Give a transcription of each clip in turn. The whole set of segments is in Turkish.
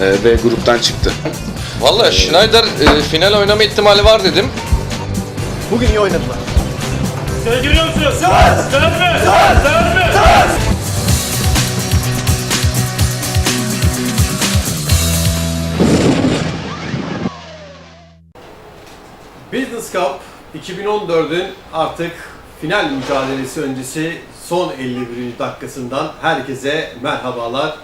e, ve gruptan çıktı. Valla Schneider e, final oynama ihtimali var dedim. Bugün iyi oynadılar. Sen görüyor musun? Sen! Sen mi? Sen mi? Business Cup 2014'ün artık final mücadelesi öncesi son 51. dakikasından herkese merhabalar.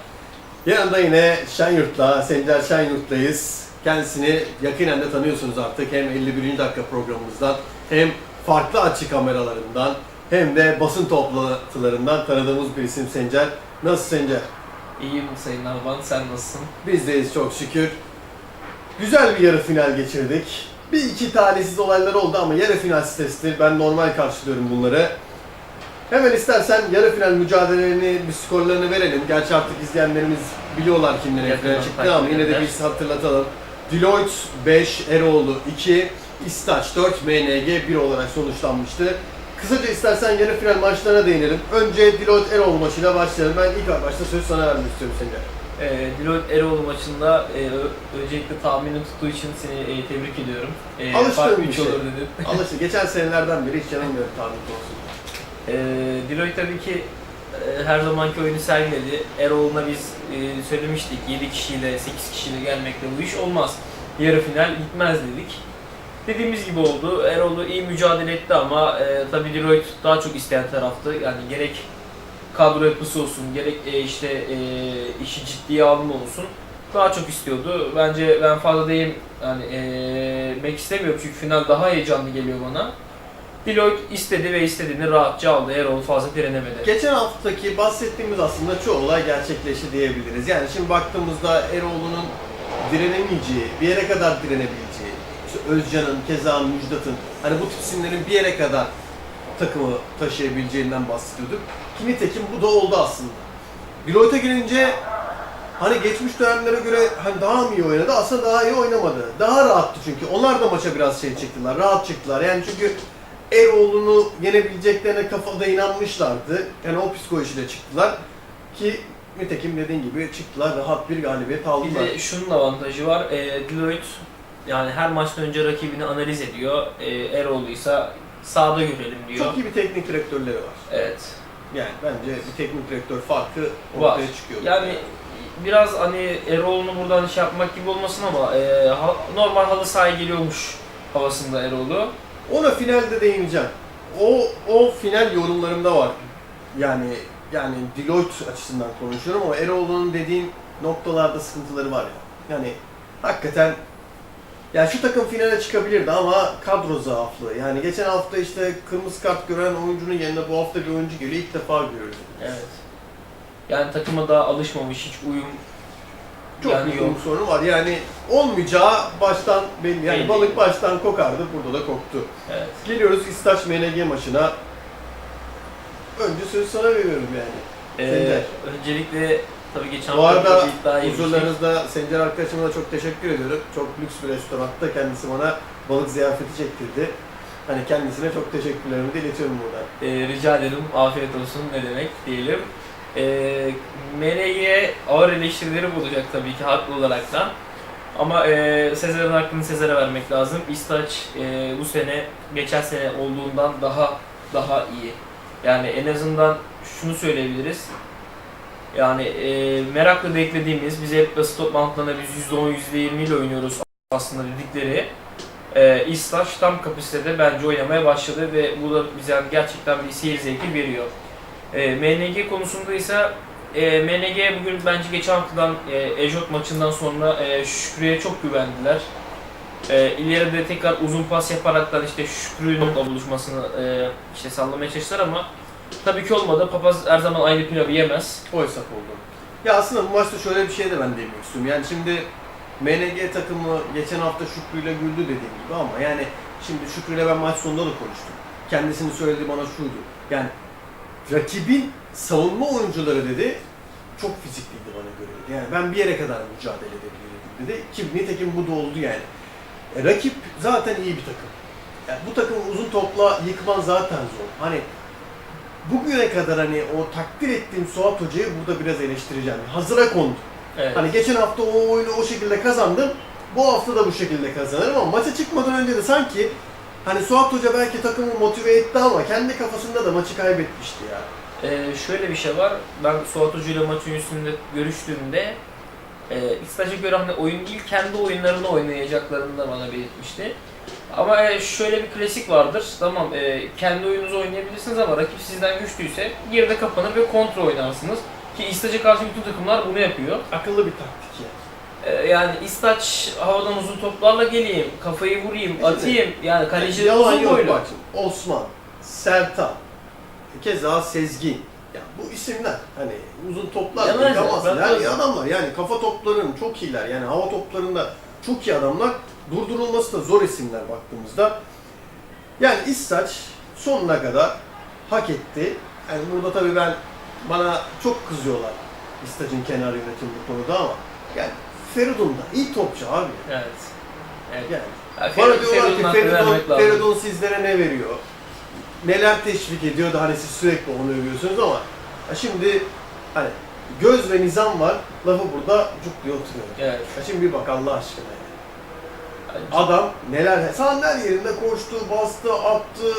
Yanında yine Şenyurt'la, Sencer Şenyurt'tayız. Kendisini yakinen de tanıyorsunuz artık hem 51. dakika programımızdan hem farklı açı kameralarından hem de basın toplantılarından tanıdığımız bir isim Sencer. Nasıl Sencer? İyiyim Sayın Arban, sen nasılsın? Bizdeyiz çok şükür. Güzel bir yarı final geçirdik. Bir iki talihsiz olaylar oldu ama yarı final strestir. Ben normal karşılıyorum bunları. Hemen istersen yarı final mücadelelerini, bir skorlarını verelim. Gerçi artık izleyenlerimiz biliyorlar Yakından finale çıktı ama yine de biz hatırlatalım. Deloitte 5, Eroğlu 2, İstaç 4, MNG 1 olarak sonuçlanmıştı. Kısaca istersen yarı final maçlarına değinelim. Önce Deloitte Eroğlu maçıyla başlayalım. Ben ilk başta sözü sana vermek istiyorum sence. Ee, Deloitte Eroğlu maçında e, öncelikle tahmini tuttuğu için seni e, tebrik ediyorum. E, Alıştığım bir şey. olur dedin. Alıştı. Geçen senelerden beri hiç yanılmıyorum tahmin olsun. E, Deloitte tabii ki e, her zamanki oyunu sergiledi. Eroğlu'na biz e, söylemiştik 7 kişiyle 8 kişiyle gelmekle bu iş olmaz. Yarı final gitmez dedik. Dediğimiz gibi oldu. Eroğlu iyi mücadele etti ama e, tabii Deloitte daha çok isteyen taraftı. Yani gerek kadro yapısı olsun, gerek e, işte e, işi ciddiye alma olsun daha çok istiyordu. Bence ben fazla değim yani e, mek istemiyorum çünkü final daha heyecanlı geliyor bana. Deloitte istedi ve istediğini rahatça aldı. Erol fazla direnemedi. Geçen haftaki bahsettiğimiz aslında çoğu olay gerçekleşti diyebiliriz. Yani şimdi baktığımızda Eroğlu'nun direnemeyeceği, bir yere kadar direnebileceği, işte Özcan'ın, keza Müjdat'ın, hani bu tip isimlerin bir yere kadar takımı taşıyabileceğinden bahsediyorduk. Ki nitekim bu da oldu aslında. Deloitte'a gelince hani geçmiş dönemlere göre hani daha mı iyi oynadı? Aslında daha iyi oynamadı. Daha rahattı çünkü. Onlar da maça biraz şey çıktılar, rahat çıktılar. Yani çünkü Eroğlu'nu yenebileceklerine kafada inanmışlardı. Yani o psikolojiyle çıktılar. Ki nitekim dediğin gibi çıktılar rahat bir galibiyet Bir aldılar. de şunun avantajı var. E, Deloitte yani her maçtan önce rakibini analiz ediyor. E, Erol'u ise sahada görelim diyor. Çok iyi bir teknik direktörleri var. Evet. Yani bence bir teknik direktör farkı Var. ortaya çıkıyor. Yani biraz hani Erol'unu buradan şey yapmak gibi olmasın ama e, ha- normal halı sahaya geliyormuş havasında Erol'u. Ona finalde değineceğim. O o final yorumlarımda var. Yani yani Deloitte açısından konuşuyorum ama Eroğlu'nun dediğin noktalarda sıkıntıları var ya. Yani hakikaten ya şu takım finale çıkabilirdi ama kadro zaaflı. Yani geçen hafta işte kırmızı kart gören oyuncunun yerine bu hafta bir oyuncu geliyor ilk defa görüyoruz. Evet. Yani takıma daha alışmamış, hiç uyum Çok yani büyük yok. bir sorun var. Yani olmayacağı baştan belli. Yani Belli. balık baştan kokardı. Burada da koktu. Evet. Geliyoruz İstaç MNG maçına. Önce sözü sana veriyorum yani. Ee, Sencer. öncelikle tabii geçen Bu arada huzurlarınızda Sencer arkadaşıma da çok teşekkür ediyorum. Çok lüks bir restoranda kendisi bana balık ziyafeti çektirdi. Hani kendisine çok teşekkürlerimi de iletiyorum buradan. Ee, rica ederim. Afiyet olsun ne demek diyelim. Ee, MNG'ye ağır eleştirileri bulacak tabii ki haklı olarak da. Ama e, Sezer'in hakkını Sezer'e vermek lazım. İstaç e, bu sene geçen sene olduğundan daha daha iyi. Yani en azından şunu söyleyebiliriz. Yani e, merakla beklediğimiz, biz hep basın toplantılarında biz %10, %20 ile oynuyoruz aslında dedikleri e, İstaş tam kapasitede bence oynamaya başladı ve bu da bize gerçekten bir seyir zevki veriyor. E, MNG konusunda ise e, MNG bugün bence geçen haftadan e, Ejot maçından sonra e, Şükrü'ye çok güvendiler. E, ileride tekrar uzun pas yaparaktan işte Şükrü'nün topla buluşmasını e, işte sallamaya çalıştılar ama tabii ki olmadı. Papaz her zaman aynı pilavı yemez. O hesap oldu. Ya aslında bu maçta şöyle bir şey de ben değinmek istiyorum. Yani şimdi MNG takımı geçen hafta Şükrü'yle güldü dediğim gibi ama yani şimdi Şükrü'yle ben maç sonunda da konuştum. Kendisinin söylediği bana şuydu. Yani rakibin savunma oyuncuları dedi çok fizikliydi bana göre. Yani ben bir yere kadar mücadele edebilirim dedi. Ki nitekim bu da oldu yani. E, rakip zaten iyi bir takım. Yani bu takım uzun topla yıkman zaten zor. Hani bugüne kadar hani o takdir ettiğim Suat Hoca'yı burada biraz eleştireceğim. Hazıra kondu. Evet. Hani geçen hafta o oyunu o şekilde kazandım. Bu hafta da bu şekilde kazanırım ama maça çıkmadan önce de sanki hani Suat Hoca belki takımı motive etti ama kendi kafasında da maçı kaybetmişti ya. Ee, şöyle bir şey var. Ben Suat Hoca ile maç öncesinde görüştüğümde e, İstaç'a göre hani oyun değil kendi oyunlarını oynayacaklarını da bana belirtmişti. Ama e, şöyle bir klasik vardır. Tamam e, kendi oyununuzu oynayabilirsiniz ama rakip sizden güçlüyse geride kapanır ve kontra oynarsınız. Ki İstaç'a karşı bütün takımlar bunu yapıyor. Akıllı bir taktik ya. Ee, yani İstaç havadan uzun toplarla geleyim, kafayı vurayım, İşte- atayım. Yani kaleci Yalan uzun yok boylu. bak şimdi. Osman, Sertan, keza Sezgin. Ya bu isimler hani uzun toplar yıkamazlar. bırakmazlar. Yani iyi adamlar yani kafa toplarının çok iyiler. Yani hava toplarında çok iyi adamlar. Durdurulması da zor isimler baktığımızda. Yani İstaç sonuna kadar hak etti. Yani burada tabii ben bana çok kızıyorlar İstaç'ın kenar yönetimi bu konuda ama yani Feridun da iyi topçu abi. Evet. Evet. Yani Yani bana diyorlar ki Feridun. Feridun sizlere ne veriyor? Neler teşvik ediyor da hani siz sürekli onu övüyorsunuz ama ya şimdi hani göz ve nizam var. Lafı burada cuk diye oturuyor. Evet. Ya şimdi bir bak Allah aşkına. ya. Yani Adam neler, sahanın her yerinde koştu, bastı, attı,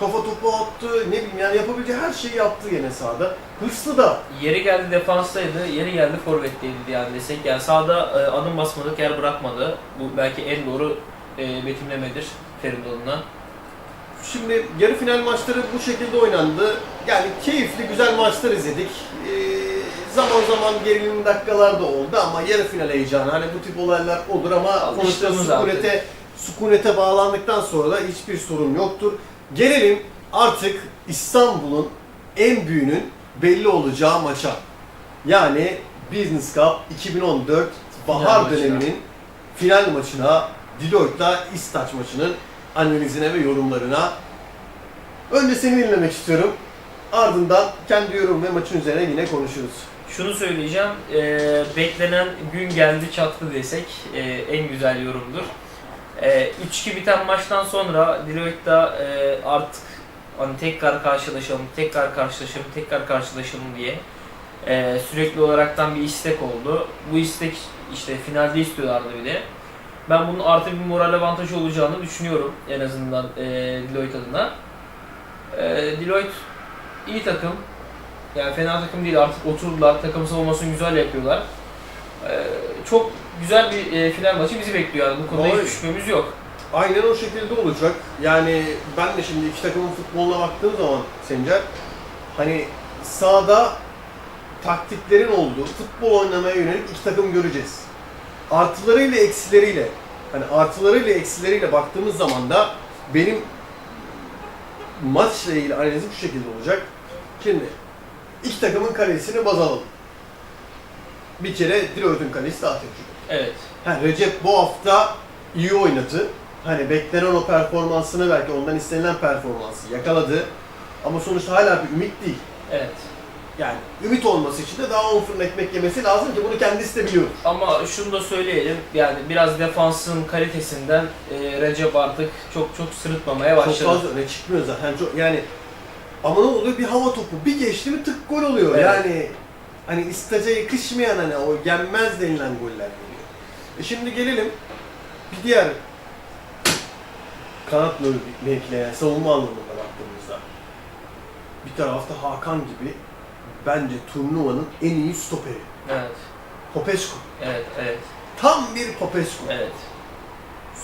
kafa topu attı, ne bileyim yani yapabileceği her şeyi yaptı gene sahada. Hırslı da. Yeri geldi defanstaydı, yeri geldi forvetteydi yani desek. Yani sahada e, adım basmadık, yer bırakmadı. Bu belki en doğru e, betimlemedir Feridun'la. Şimdi yarı final maçları bu şekilde oynandı. Yani keyifli, güzel maçlar izledik. Ee, zaman zaman gerilim dakikalar da oldu ama yarı final heyecanı. Hani bu tip olaylar olur ama sonuçta sükunete, sükunete bağlandıktan sonra da hiçbir sorun yoktur. Gelelim artık İstanbul'un en büyüğünün belli olacağı maça. Yani Business Cup 2014 bahar maçına. döneminin final maçına, Deloitte'la İstaç maçının analizine ve yorumlarına. Önce seni dinlemek istiyorum. Ardından kendi yorum ve maçın üzerine yine konuşuruz. Şunu söyleyeceğim, e, beklenen gün geldi çattı desek e, en güzel yorumdur. E, 3-2 biten maçtan sonra Deloitte'da e, artık hani tekrar karşılaşalım, tekrar karşılaşalım, tekrar karşılaşalım diye e, sürekli olaraktan bir istek oldu. Bu istek işte finalde istiyorlardı bir de. Ben bunun artı bir moral avantajı olacağını düşünüyorum en azından e, Deloitte adına. E, Deloitte iyi takım, yani fena takım değil artık oturdular. Takım savunmasını güzel yapıyorlar. Çok güzel bir e, final maçı bizi bekliyor yani. Bu konuda Doğru. hiç şüphemiz yok. Aynen o şekilde olacak. Yani ben de şimdi iki takımın futboluna baktığım zaman Sencer, hani sahada taktiklerin olduğu, futbol oynamaya yönelik iki takım göreceğiz. Artılarıyla eksileriyle, hani artılarıyla eksileriyle baktığımız zaman da benim maçla ilgili analizim şu şekilde olacak. Şimdi iki takımın kalesini baz alalım. Bir kere Diloyot'un kalesi daha tecrübeli. Evet. Ha, Recep bu hafta iyi oynadı. Hani beklenen o performansını belki ondan istenilen performansı yakaladı. Ama sonuçta hala bir ümit değil. Evet. Yani ümit olması için de daha 10 fırın ekmek yemesi lazım ki bunu kendisi de biliyor. Ama şunu da söyleyelim. Yani biraz defansın kalitesinden e, Recep artık çok çok sırıtmamaya başladı. Çok fazla öne çıkmıyor zaten. Çok, yani ama ne oluyor? Bir hava topu bir geçti mi tık gol oluyor. Evet. Yani hani istaca yakışmayan hani o yenmez denilen goller geliyor. E şimdi gelelim bir diğer kanat mevki- mevkileyen savunma anlamında baktığımızda bir tarafta Hakan gibi bence turnuvanın en iyi stoperi. Evet. Popescu. Evet, evet, Tam bir Popescu. evet.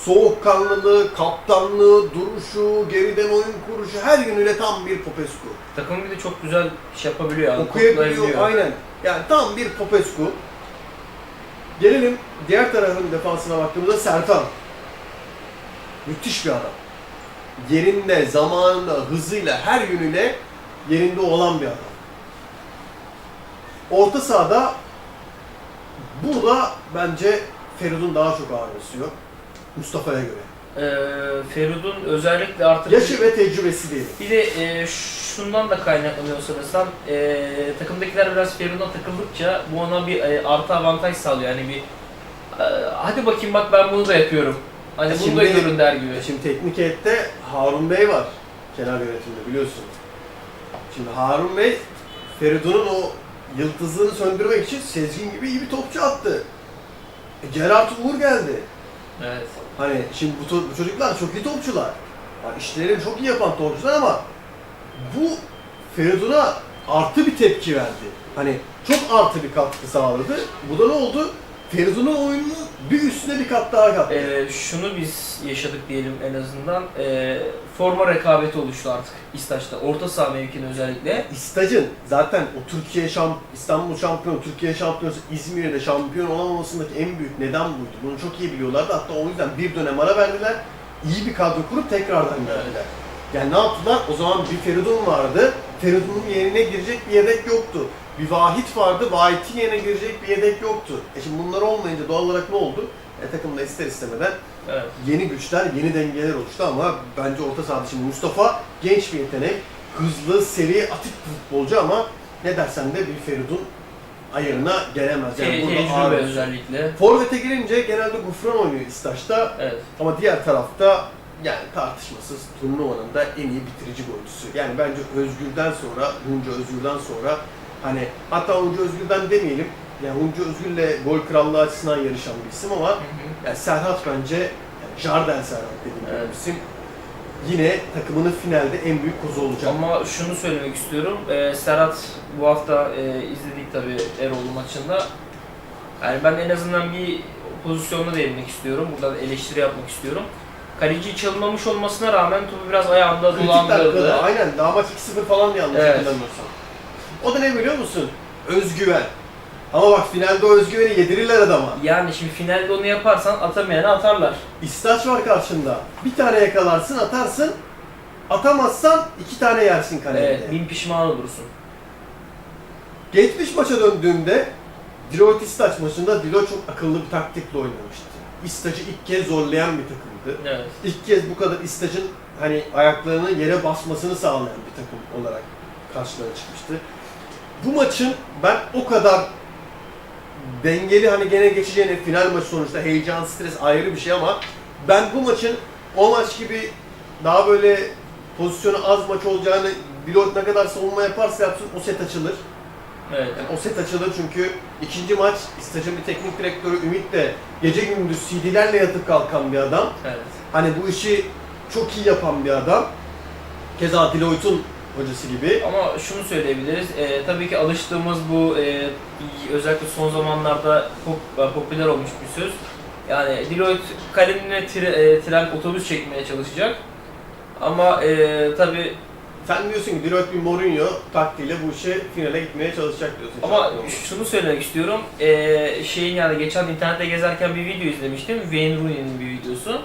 Soğukkanlılığı, kaptanlığı, duruşu, geriden oyun kuruşu her yönüyle tam bir Popescu. Takım bir de çok güzel iş yapabiliyor yani. Okuyabiliyor aynen. Yani tam bir Popescu. Gelelim diğer tarafın defansına baktığımızda Sertan. Müthiş bir adam. Yerinde, zamanında, hızıyla, her yönüyle yerinde olan bir adam. Orta sahada burada bence Feridun daha çok ağır basıyor. Mustafa'ya göre. Ee, Feridun özellikle artık Yaşı ve tecrübesi değil. Bir de e, şundan da kaynaklanıyor sanırsam. E, takımdakiler biraz Feridun'a takıldıkça bu ona bir e, artı avantaj sağlıyor. Yani bir e, hadi bakayım bak ben bunu da yapıyorum. Hani E bunu da görün der gibi. E Şimdi teknik heyette Harun Bey var kenar yönetiminde biliyorsun. Şimdi Harun Bey Feridun'un o yıldızlığını söndürmek için Sezgin gibi iyi bir topçu attı. E, Gerard Uğur geldi. Evet. Hani şimdi bu, bu çocuklar çok iyi topçular. Yani işlerini çok iyi yapan topçular ama bu Feridun'a artı bir tepki verdi. Hani çok artı bir katkı sağladı. Bu da ne oldu? Feridun'un oyununu bir üstüne bir kat daha kattı. Ee, şunu biz yaşadık diyelim en azından. Ee, forma rekabeti oluştu artık İstaç'ta. Orta saha mevkinde özellikle. İstacın zaten o Türkiye şamp İstanbul şampiyonu, Türkiye şampiyonu, İzmir'de şampiyon olamamasındaki en büyük neden buydu. Bunu çok iyi biliyorlardı. Hatta o yüzden bir dönem ara verdiler. İyi bir kadro kurup tekrardan geldiler. Yani ne yaptılar? O zaman bir Feridun vardı. Feridun'un yerine girecek bir yedek yoktu. Bir Vahit vardı. Vahit'in yerine girecek bir yedek yoktu. E şimdi bunlar olmayınca doğal olarak ne oldu? E takımda ister istemeden Evet. yeni güçler, yeni dengeler oluştu ama bence orta sahada şimdi Mustafa genç bir yetenek, hızlı, seri, atik futbolcu ama ne dersen de bir Feridun ayarına gelemez. Te- Yani burada tecrübe ağır- özellikle. Forvet'e girince genelde Gufran oynuyor İstaş'ta Evet. ama diğer tarafta yani tartışmasız turnuvanın da en iyi bitirici golcüsü. Yani bence Özgür'den sonra, Hunca Özgür'den sonra hani hatta Hunca Özgür'den demeyelim yani Hunca Özgür'le gol krallığı açısından yarışan bir isim ama yani Serhat bence, yani Jardel Serhat dediğim Evet. bir isim. Yine takımının finalde en büyük kozu olacak. Ama şunu söylemek istiyorum. Ee, Serhat bu hafta e, izledik tabii Eroğlu maçında. Yani ben en azından bir pozisyonuna değinmek istiyorum. Burada eleştiri yapmak istiyorum. Kaleci çalınmamış olmasına rağmen topu biraz ayağında dolandırdı. aynen daha maç 2-0 falan yanlış Evet. hatırlamıyorsam. O da ne biliyor musun? Özgüven. Ama bak finalde o özgüveni yedirirler adama. Yani şimdi finalde onu yaparsan atamayanı atarlar. İstaç var karşında. Bir tane yakalarsın atarsın. Atamazsan iki tane yersin kalede. Evet, bin pişman olursun. Geçmiş maça döndüğümde Deloitte İstaç maçında Dilo çok akıllı bir taktikle oynamıştı. İstaç'ı ilk kez zorlayan bir takımdı. Evet. İlk kez bu kadar İstaç'ın hani ayaklarının yere basmasını sağlayan bir takım olarak karşılarına çıkmıştı. Bu maçın ben o kadar dengeli hani gene geçeceğini final maçı sonuçta heyecan, stres ayrı bir şey ama ben bu maçın o maç gibi daha böyle pozisyonu az maç olacağını Deloitte ne kadar savunma yaparsa yapsın o set açılır. Evet. Yani o set açılır çünkü ikinci maç İstaç'ın bir teknik direktörü Ümit de gece gündüz CD'lerle yatıp kalkan bir adam. Evet. Hani bu işi çok iyi yapan bir adam. Keza Deloitte'un hocası gibi. Ama şunu söyleyebiliriz. Ee, tabii ki alıştığımız bu e, özellikle son zamanlarda pop, e, popüler olmuş bir söz. Yani Deloitte kalemine tre, e, tren otobüs çekmeye çalışacak. Ama e, tabii Sen diyorsun ki Deloitte bir Mourinho taktiğiyle bu işe finale gitmeye çalışacak diyorsun. ama şunu söylemek istiyorum. E, şeyin yani geçen internette gezerken bir video izlemiştim. Wayne Rooney'nin bir videosu.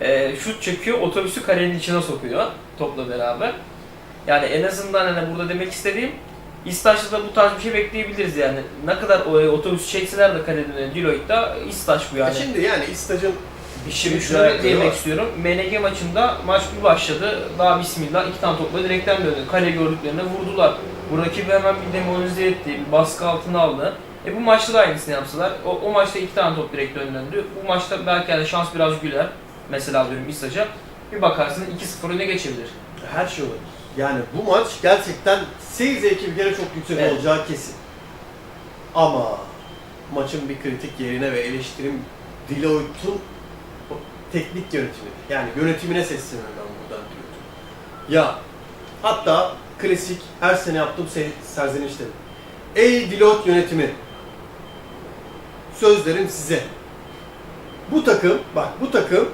E, şut çekiyor, otobüsü kalenin içine sokuyor topla beraber. Yani en azından hani burada demek istediğim İstaç'ta da bu tarz bir şey bekleyebiliriz yani. Ne kadar o otobüs çekseler de kalenin önüne Deloitte'da İstaç bu yani. E şimdi yani İstaç'ın Şimdi bir şunu demek istiyorum. MNG maçında maç bir başladı. Daha bismillah iki tane topla direkten döndü. Kale gördüklerinde vurdular. Bu rakibi hemen bir demoralize etti. Bir baskı altına aldı. E bu maçta da aynısını yapsalar. O, o maçta iki tane top direkten döndü. Bu maçta belki yani şans biraz güler. Mesela diyorum İstaç'a. Bir bakarsın 2-0 öne geçebilir. her şey olabilir. Yani bu maç gerçekten seyir zevki bir kere çok yüksek Evet. olacağı kesin. Ama maçın bir kritik yerine ve eleştirim Deloitte'un teknik yönetimi. Yani yönetimine sesleniyorum ben buradan Deloitte'un. Ya hatta klasik her sene yaptığım se- serzenişlerim. Ey Deloitte yönetimi! Sözlerim size. Bu takım, bak bu takım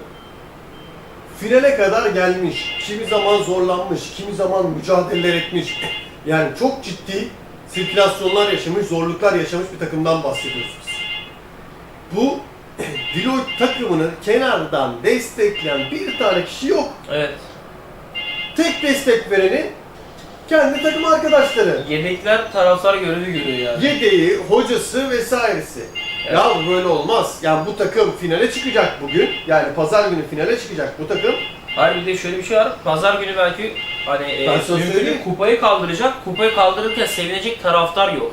finale kadar gelmiş. Kimi zaman zorlanmış, kimi zaman mücadeleler etmiş. Yani çok ciddi sirkülasyonlar yaşamış, zorluklar yaşamış bir takımdan bahsediyoruz biz. Bu Deloitte takımını kenardan destekleyen bir tane kişi yok. Evet. Tek destek vereni kendi takım arkadaşları. Yedekler taraftar görevi görüyor yani. Yedeği, hocası vesairesi. Ya bu böyle olmaz. Yani bu takım finale çıkacak bugün. Yani pazar günü finale çıkacak bu takım. Hayır bir de şöyle bir şey var. Pazar günü belki hani e, sana söyleyeyim. kupayı kaldıracak. Kupayı kaldırırken sevinecek taraftar yok.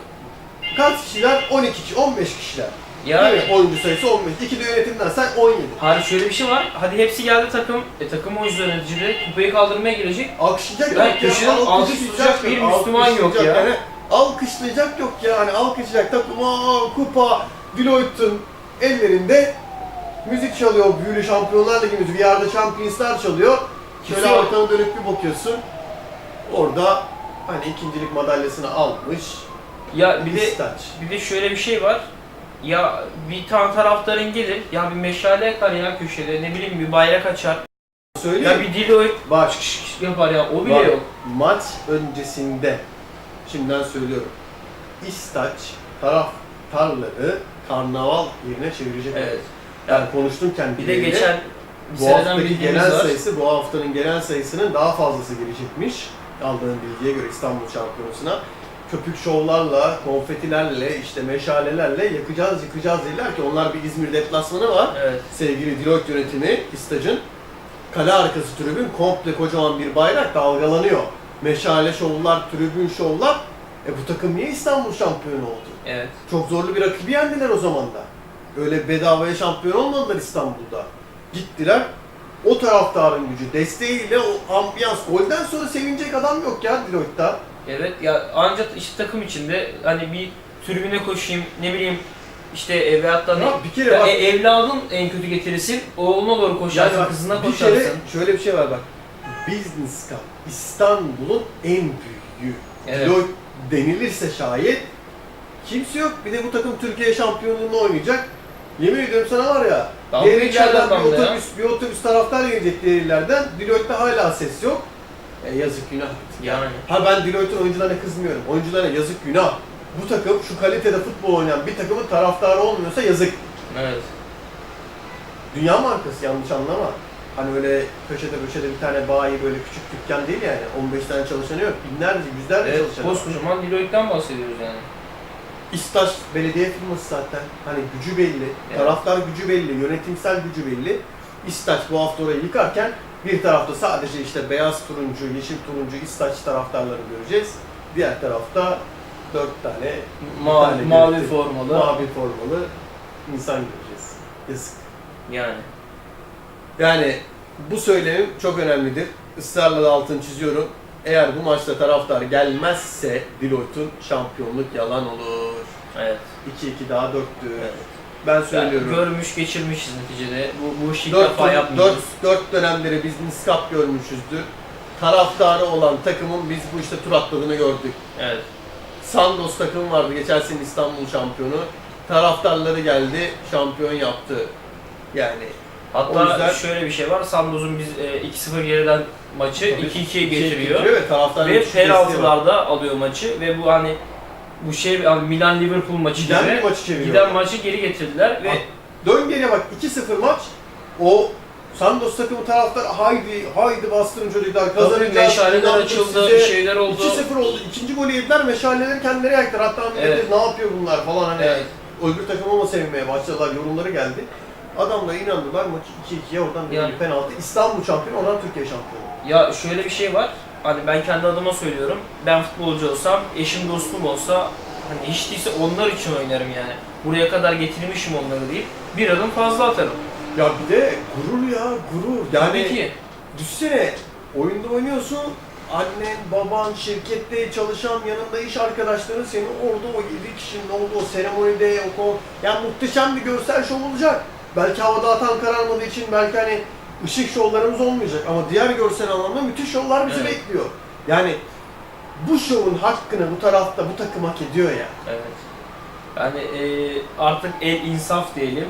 Kaç kişiler? 12 kişi, 15 kişiler. Yani Evet, oyuncu sayısı 15. İki de yönetimden say 17. Hayır şöyle bir şey var. Hadi hepsi geldi takım. E, takım oyuncu yöneticileri kupayı kaldırmaya gelecek. Alkışlayacak Ya ya, köşeden alkışlayacak bir Müslüman yok ya. Yani alkışlayacak yok ya. Hani alkışlayacak takım aa, kupa Deloitte'ın ellerinde müzik çalıyor. Büyülü Şampiyonlar Ligi müziği. Bir yerde Champions'lar çalıyor. Şöyle yok. arkana dönüp bir bakıyorsun. Orada hani ikincilik madalyasını almış. Ya bir de İstaç. bir de şöyle bir şey var. Ya bir tane taraftarın gelir, ya bir meşale yakar ya köşede, ne bileyim bir bayrak açar. Söyleyeyim. Ya bir Deloitte Bak yapar ya, o bile Bak, yok. Maç öncesinde şimdiden söylüyorum. İstaç taraftarları karnaval yerine çevirecek. Evet. Yani konuştum Bir de kendileriyle. geçen bu haftaki gelen var. sayısı bu haftanın gelen sayısının daha fazlası gelecekmiş. Aldığım bilgiye göre İstanbul Şampiyonası'na köpük şovlarla, konfetilerle, işte meşalelerle yakacağız yıkacağız dediler ki onlar bir İzmir deplasmanı var. Evet. Sevgili Deloitte yönetimi, İstac'ın kale arkası tribün komple kocaman bir bayrak dalgalanıyor. Meşale şovlar, tribün şovlar. E bu takım niye İstanbul şampiyonu oldu? Evet. Çok zorlu bir rakibi yendiler o zaman da. Öyle bedavaya şampiyon olmadılar İstanbul'da. Gittiler. O taraftarın gücü, desteğiyle o ambiyans, golden sonra sevinecek adam yok ya Deloitte'da. Evet ya ancak işte takım içinde hani bir tribüne koşayım ne bileyim işte e, veyahut da ne, bir kere ya bak- e, evladın en kötü getirisin oğluna doğru koşarsın bak, kızına koşarsın. kere şöyle bir şey var bak. Business Cup İstanbul'un en büyüğü. Evet. Deloitte denilirse şayet kimse yok. Bir de bu takım Türkiye şampiyonluğunu oynayacak. Yemin ediyorum sana var ya. Dalga diğer illerden bir da ya. otobüs, bir otobüs taraftar gelecek diğer illerden. Deloitte'de hala ses yok. E, yazık günah. Yani. Ha ben Deloitte'in oyuncularına kızmıyorum. Oyuncularına yazık günah. Bu takım şu kalitede futbol oynayan bir takımın taraftarı olmuyorsa yazık. Evet. Dünya markası yanlış anlama. Hani öyle köşede köşede bir tane bayi böyle küçük dükkan değil yani. 15 tane çalışanı yok. Binlerce, yüzlerce Evet, çalışanı var. koskocaman Deloitte'den bahsediyoruz yani. İstaş belediye firması zaten. Hani gücü belli. Evet. Taraftar gücü belli. Yönetimsel gücü belli. İstaç bu hafta orayı yıkarken bir tarafta sadece işte beyaz turuncu, yeşil turuncu İstaç taraftarları göreceğiz. Diğer tarafta dört tane Ma tane mavi görüntü. formalı. mavi formalı insan göreceğiz. Yazık. Yani. Yani bu söylemim çok önemlidir. Israrla da altını çiziyorum. Eğer bu maçta taraftar gelmezse Deloitte'un şampiyonluk yalan olur. Evet. 2-2 daha 4'tü. Evet. Ben söylüyorum. Yani görmüş geçirmişiz neticede. Bu, bu işi ilk 4, defa yapmıyoruz. 4, 4 dönemleri biz Niskap görmüşüzdür. Taraftarı olan takımın biz bu işte tur atladığını gördük. Evet. Sandos takımı vardı geçen sene İstanbul şampiyonu. Taraftarları geldi, şampiyon yaptı. Yani Hatta O yüzden- şöyle bir şey var. Sandoz'un biz e, 2-0 geriden maçı 2-2'ye getiriyor. ve taraftarın Ve var. penaltılarda alıyor maçı ve bu hani bu şey Milan Liverpool maçı Giden gibi bir maçı çeviriyor. giden maçı geri getirdiler ve Dön geriye bak 2-0 maç. O Sandos takımı taraftar haydi haydi bastırın çocuklar tabii kazanacağız. meşaleler inandık açıldı, size. bir şeyler oldu. 2-0 oldu. İkinci golü yediler meşaleleri kendileri yaktılar. Hatta millet Evet. ne yapıyor bunlar falan hani Evet. öbür takım ama sevinmeye başladılar. Yorumları geldi. Adamlar inandılar maçı 2-2'ye oradan Yani. bir penaltı. İstanbul şampiyonu oradan Türkiye şampiyonu. Ya şöyle bir şey var. Hani ben kendi adıma söylüyorum. Ben futbolcu olsam, eşim dostum olsa hani hiç değilse onlar için oynarım yani. Buraya kadar getirmişim onları deyip bir adım fazla atarım. Ya bir de gurur ya gurur. Yani Tabii ki. Düşünsene oyunda oynuyorsun annen, baban, şirkette çalışan yanında iş arkadaşların seni orada o 7 kişinin olduğu o seremonide o kon... Yani muhteşem bir görsel şov olacak. Belki havada atan kararmadığı için belki hani ışık şovlarımız olmayacak ama diğer görsel anlamda müthiş şovlar bizi Evet. bekliyor. Yani bu şovun hakkını bu tarafta bu takım hak ediyor ya. Evet. Yani e, artık el insaf diyelim.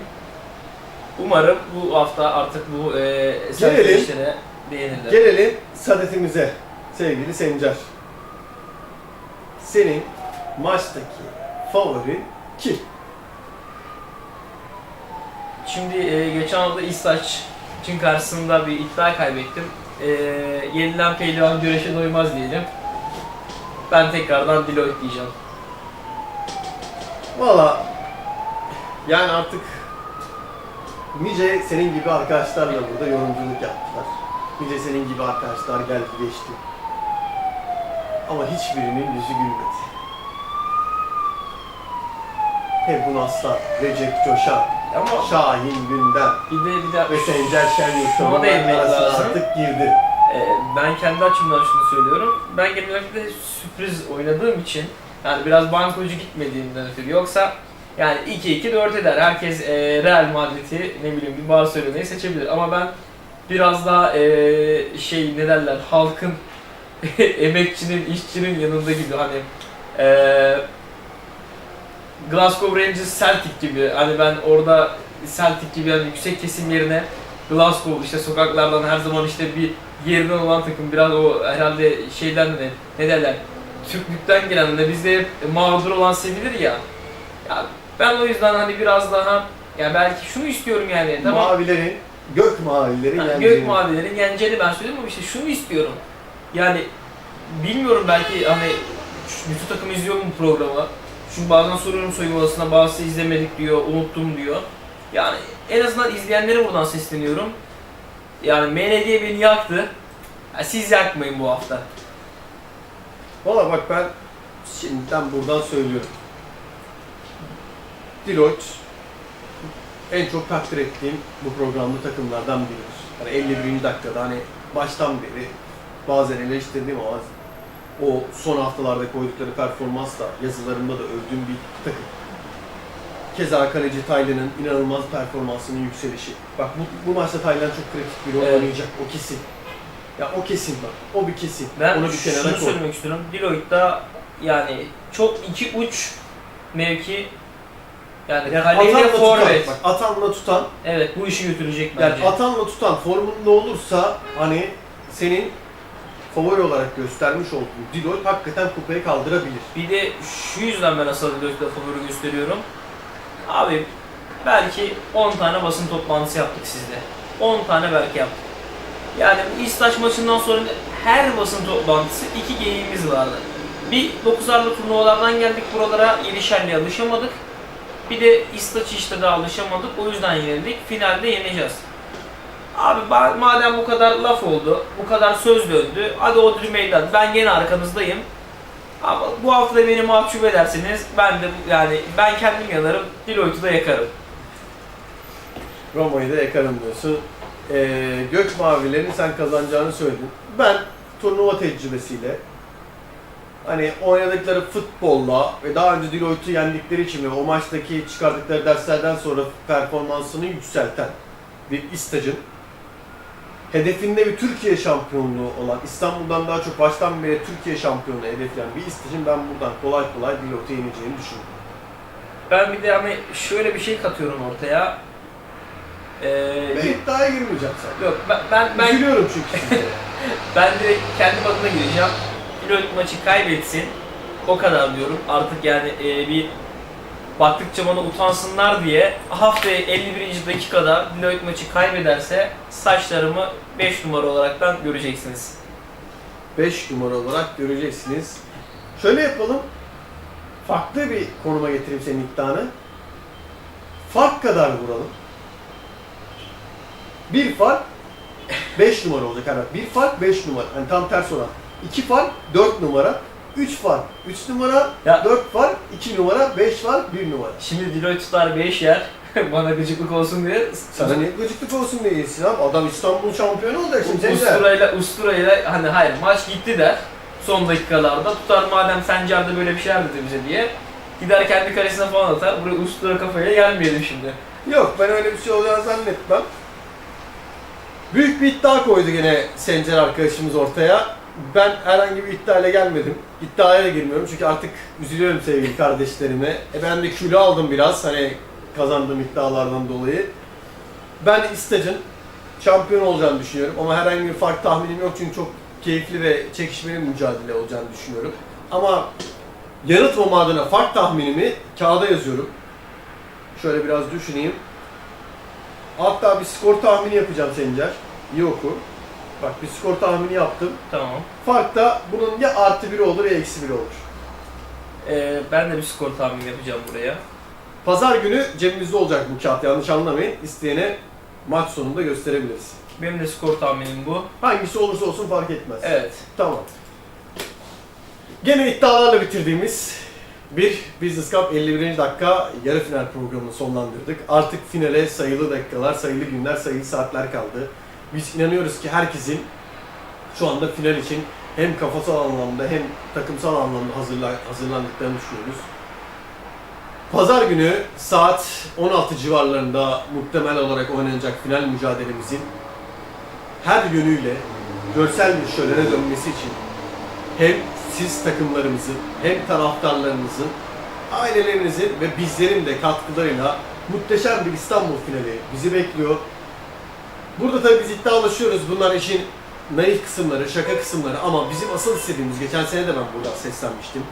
Umarım bu hafta artık bu e, serzenişlere değinirler. Gelelim saadetimize sevgili Sencer. Senin maçtaki favorin kim? Şimdi e, geçen hafta İstaç'ın karşısında bir iddia kaybettim. E, yenilen pehlivan güreşe doymaz diyelim. Ben tekrardan Deloitte diyeceğim. Valla yani artık nice senin gibi arkadaşlarla burada yorumculuk yaptılar. Nice senin gibi arkadaşlar geldi geçti. Ama hiçbirinin yüzü gülmedi. Ebru Aslan, Recep Coşan, Ama Şahin Gündem bir de bir de ve Sencer Şenyurt Şuna bunların değinmek arasına lazım. artık girdi. e, ben kendi açımdan şunu söylüyorum. Ben genellikle sürpriz oynadığım için Yani biraz bankocu gitmediğinden ötürü. Yoksa yani 2-2-4 eder. Herkes e, Real Madrid'i ne bileyim bir Barcelona'yı seçebilir. Ama ben biraz daha e, şey ne derler halkın emekçinin, işçinin yanında gibi hani e, Glasgow Rangers Celtic gibi hani ben orada Celtic gibi yani yüksek kesim yerine Glasgow işte sokaklardan her zaman işte bir yerinden olan takım biraz o herhalde şeyden de ne derler Türklükten gelen de bizde hep mağdur olan sevilir ya. Ya ben o yüzden hani biraz daha ya belki şunu istiyorum yani tamam Mavilerin, gök mavilerin yani yeneceğini. gök mavilerin yeneceğini ben söylüyorum ama işte şunu istiyorum. Yani bilmiyorum belki hani bütün takım izliyor mu programı? Çünkü bazen soruyorum soyunma odasında bazısı izlemedik diyor, unuttum diyor. Yani en azından izleyenlere buradan sesleniyorum. Yani MND beni yaktı. Ya siz yakmayın bu hafta. Valla bak ben şimdiden buradan söylüyorum. Deloitte en çok takdir ettiğim bu programda takımlardan biridir. Hani 51. dakikada hani baştan beri bazen eleştirdiğim ama o son haftalarda koydukları performansla yazılarımda da övdüğüm bir takım. Keza kaleci Taylan'ın inanılmaz performansının yükselişi. Bak bu, bu maçta Taylan çok kritik bir rol Evet. oynayacak o kesin. Ya o kesin bak. O bir kesin. Ben Onu bir şunu kenara koy. söylemek istiyorum. Deloitte'da yani çok iki uç mevki yani Yani kaleyle atanla forvet. tutan, bak atanla tutan, Evet bu işi götürecek yani bence. atanla tutan formunda olursa hani senin favori olarak göstermiş olduğun Deloitte hakikaten kupayı kaldırabilir. Bir de şu yüzden ben asıl Deloitte'da favori gösteriyorum. Abi belki 10 tane basın toplantısı yaptık sizde. 10 tane belki yaptık. Yani bu İstaş maçından sonra her basın toplantısı iki geyiğimiz vardı. Bir 9'arlı turnuvalardan geldik buralara yedişerliğe alışamadık. Bir de İstaç işte de alışamadık. O yüzden yenildik. Finalde yeneceğiz. Abi madem bu kadar laf oldu, bu kadar söz döndü, hadi Odri meydan. Ben gene arkanızdayım. Ama bu hafta beni mahcup ederseniz ben de yani ben kendim yanarım, Deloitte'u da yakarım. Roma'yı da yakarım diyorsun. Ee, Gök Mavilerin sen kazanacağını söyledin. Ben turnuva tecrübesiyle hani oynadıkları futbolla ve daha önce Deloitte'u yendikleri için ve o maçtaki çıkardıkları derslerden sonra performansını yükselten bir istacın hedefinde bir Türkiye şampiyonluğu olan, İstanbul'dan daha çok baştan beri Türkiye şampiyonluğu hedefleyen bir istacın ben buradan kolay kolay Deloitte'u yeneceğini düşünüyorum. Ben bir de hani şöyle bir şey katıyorum ortaya. Ee, Ben iddiaya girmeyeceğim sen. yok ben ben, ben Üzülüyorum çünkü. Ben direkt kendi adıma gireceğim. Pilot maçı kaybetsin. O kadar diyorum. Artık yani e, bir baktıkça bana utansınlar diye haftaya 51. dakikada Deloitte maçı kaybederse saçlarımı 5 numara olaraktan göreceksiniz. 5 numara olarak göreceksiniz. Şöyle yapalım. Farklı bir konuma getireyim senin iddianı. Fark kadar vuralım. Bir fark 5 numara olacak herhalde. Bir fark 5 numara. Hani tam ters olan. 2 fark 4 numara. 3 fark 3 numara. Ya- 4 fark 2 numara. 5 fark 1 numara. Şimdi Deloitte tutar 5 yer. bana gıcıklık olsun diye. Sana niye gıcıklık olsun diye iyisin abi. Adam İstanbul şampiyonu olacak şimdi. Sencer. Usturayla, usturayla hani hayır maç gitti der son dakikalarda tutar madem Sencer'de böyle bir şeyler dedi bize diye gider kendi kalesine falan atar buraya ustura kafayla gelmeyelim şimdi. Yok ben öyle bir şey olacağını zannetmem. Büyük bir iddia koydu gene Sencer arkadaşımız ortaya. Ben herhangi bir iddiayla gelmedim. İddiaya girmiyorum çünkü artık üzülüyorum sevgili kardeşlerime. E ben de külü aldım biraz hani kazandığım iddialardan dolayı. Ben İstac'ın şampiyon olacağını düşünüyorum ama herhangi bir fark tahminim yok çünkü çok keyifli ve çekişmeli bir mücadele olacağını düşünüyorum. Ama yanıltmama adına fark tahminimi kağıda yazıyorum. Şöyle biraz düşüneyim. Hatta bir skor tahmini yapacağım Sencer. İyi oku. Bak bir skor tahmini yaptım. Tamam. Fark da bunun ya artı biri olur ya eksi biri olur. Ee, ben de bir skor tahmini yapacağım buraya. Pazar günü cebimizde olacak bu kağıt yanlış anlamayın. İsteyene maç sonunda gösterebiliriz. Benim de skor tahminim bu. Hangisi olursa olsun fark etmez. Evet. Tamam. Gene iddialarla bitirdiğimiz bir Business Cup 51. dakika yarı final programını sonlandırdık. Artık finale sayılı dakikalar, sayılı günler, sayılı saatler kaldı. Biz inanıyoruz ki herkesin şu anda final için hem kafasal anlamda hem takımsal anlamda hazırla, hazırlandıklarını düşünüyoruz. Pazar günü saat 16 civarlarında muhtemel olarak oynanacak final mücadelemizin her yönüyle görsel bir şölene dönmesi için hem siz takımlarımızın hem taraftarlarınızın ailelerinizin ve bizlerin de katkılarıyla muhteşem bir İstanbul finali bizi bekliyor. Burada tabii biz iddialaşıyoruz. Bunlar işin naif kısımları, şaka kısımları ama bizim asıl istediğimiz, geçen sene de ben burada seslenmiştim.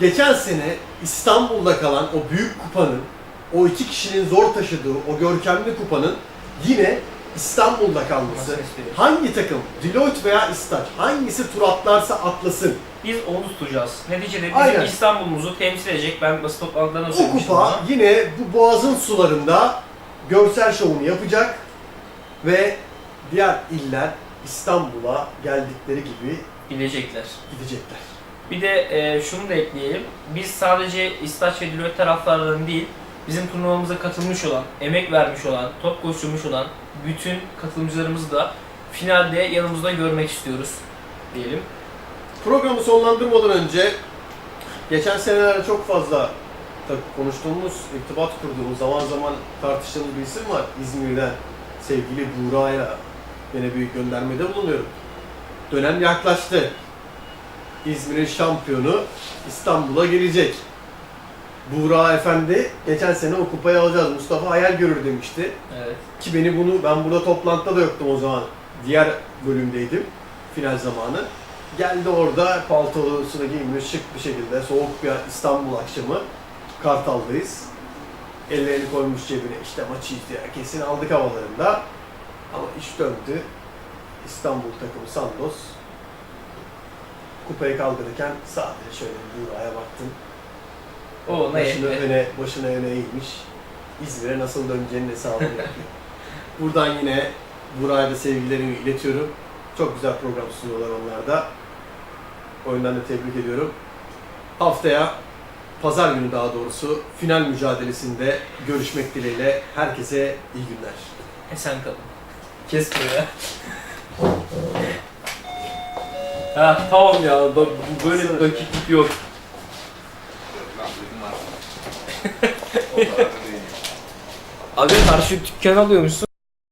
Geçen sene İstanbul'da kalan o büyük kupanın, o iki kişinin zor taşıdığı o görkemli kupanın yine İstanbul'da kalması. Hangi takım, Deloitte veya İstaç, hangisi tur atlarsa atlasın. Biz onu tutacağız. Neticede bizim Aynen. İstanbul'umuzu temsil edecek. Ben basın toplantılarında O söylemiştim kupa ama. yine bu boğazın sularında görsel şovunu yapacak ve diğer iller İstanbul'a geldikleri gibi bilecekler. gidecekler. Bir de e, şunu da ekleyelim. Biz sadece İstaç ve Diloet taraftarlarının değil, bizim turnuvamıza katılmış olan, emek vermiş olan, top koşturmuş olan bütün katılımcılarımızı da finalde yanımızda görmek istiyoruz diyelim. Programı sonlandırmadan önce geçen senelerde çok fazla tabii konuştuğumuz, irtibat kurduğumuz, zaman zaman tartıştığımız bir isim var. İzmir'den sevgili Buğra'ya yine bir göndermede bulunuyorum. Dönem yaklaştı. İzmir'in şampiyonu İstanbul'a gelecek. Buğra Efendi geçen sene o kupayı alacağız. Mustafa hayal görür demişti. Evet. Ki beni bunu, ben burada toplantıda da yoktum o zaman. Diğer bölümdeydim. Final zamanı. Geldi orada paltosunu giymiş şık bir şekilde soğuk bir İstanbul akşamı. Kartal'dayız. Ellerini koymuş cebine işte maçı izliyor. Kesin aldık havalarında. Ama iş döndü. İstanbul takımı Sandos. Kupayı kaldırırken sadece şöyle Buğra'ya baktım. O ne Başını etti? öne, başını öne eğmiş. İzmir'e nasıl döneceğinin hesabını yapıyor. Buradan yine Buraya da sevgilerimi iletiyorum. Çok güzel program sunuyorlar onlar da. Oyundan da tebrik ediyorum. Haftaya, pazar günü daha doğrusu final mücadelesinde görüşmek dileğiyle herkese iyi günler. Esen kalın. Kes ya. ha tamam ya. Bak, bu böyle bir dakiklik yok. Abi karşı dükkan alıyormuşsun.